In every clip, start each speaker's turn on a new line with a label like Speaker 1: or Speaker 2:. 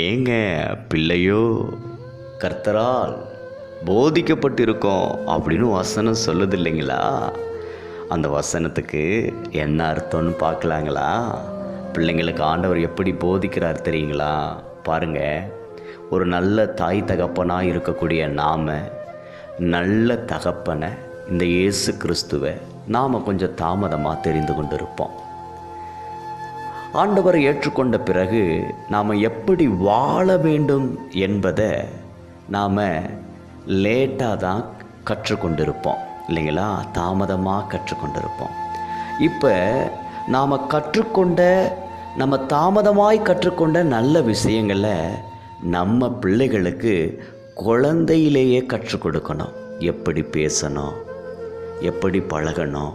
Speaker 1: ஏங்க பிள்ளையோ? கர்த்தரால் போதிக்கப்பட்டிருக்கோம் அப்படின்னு வசனம் சொல்லுது இல்லைங்களா அந்த வசனத்துக்கு என்ன அர்த்தம்னு பார்க்கலாங்களா? பிள்ளைங்களுக்கு ஆண்டவர் எப்படி போதிக்கிறார் தெரியுங்களா? பாருங்க ஒரு நல்ல தாய் தகப்பனாக இருக்கக்கூடிய நாம் நல்ல தகப்பனை இந்த இயேசு கிறிஸ்துவை நாம் கொஞ்சம் தாமதமாக தெரிந்து கொண்டு இருப்போம் ஆண்டவரை ஏற்றுக்கொண்ட பிறகு நாம் எப்படி வாழ வேண்டும் என்பதை நாம் லேட்டாக தான் கற்றுக்கொண்டிருப்போம். இல்லைங்களா? தாமதமாக கற்றுக்கொண்டிருப்போம். இப்போ நாம் கற்றுக்கொண்ட நம்ம தாமதமாய் கற்றுக்கொண்ட நல்ல விஷயங்களை நம்ம பிள்ளைகளுக்கு குழந்தையிலேயே கற்றுக் கொடுக்கணும். எப்படி பேசணும்? எப்படி பழகணும்?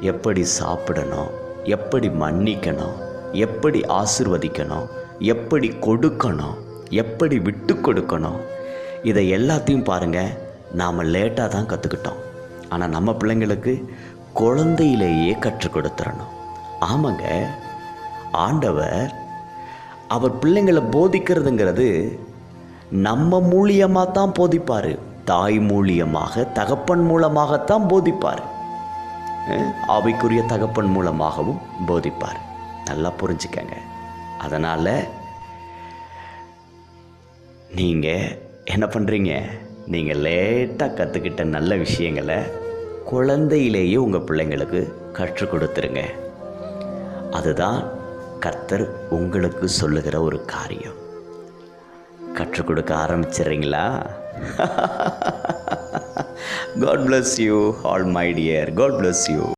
Speaker 1: எப்படி சாப்பிடணும்? எப்படி மன்னிக்கணும்? எப்படி ஆசிர்வதிக்கணும்? எப்படி கொடுக்கணும்? எப்படி விட்டு கொடுக்கணும்? இதை எல்லாத்தையும் பாருங்கள் நாம் லேட்டாக தான் கற்றுக்கிட்டோம் ஆனால் நம்ம பிள்ளைங்களுக்கு குழந்தையிலேயே கற்றுக் கொடுத்துடணும் ஆமாங்க. ஆண்டவர் அவர் பிள்ளைங்களை போதிக்கிறதுங்கிறது நம்ம மூலியமாக தான் போதிப்பார். தாய் மூலியமாக தகப்பன் மூலமாகத்தான் போதிப்பார். ஆவிக்குரிய தகப்பன் மூலமாகவும் போதிப்பார். நல்லா புரிஞ்சுக்கங்க. அதனால் நீங்கள் என்ன பண்ணுறீங்க நீங்கள் லேட்டாக கற்றுக்கிட்ட நல்ல விஷயங்களை குழந்தையிலேயே உங்கள் பிள்ளைங்களுக்கு கற்றுக் கொடுத்துருங்க. அதுதான் கர்த்தர் உங்களுக்கு சொல்லுகிற ஒரு காரியம். கற்றுக் கொடுக்க ஆரம்பிச்சிடுறீங்களா? God bless you all, my dear. God bless you.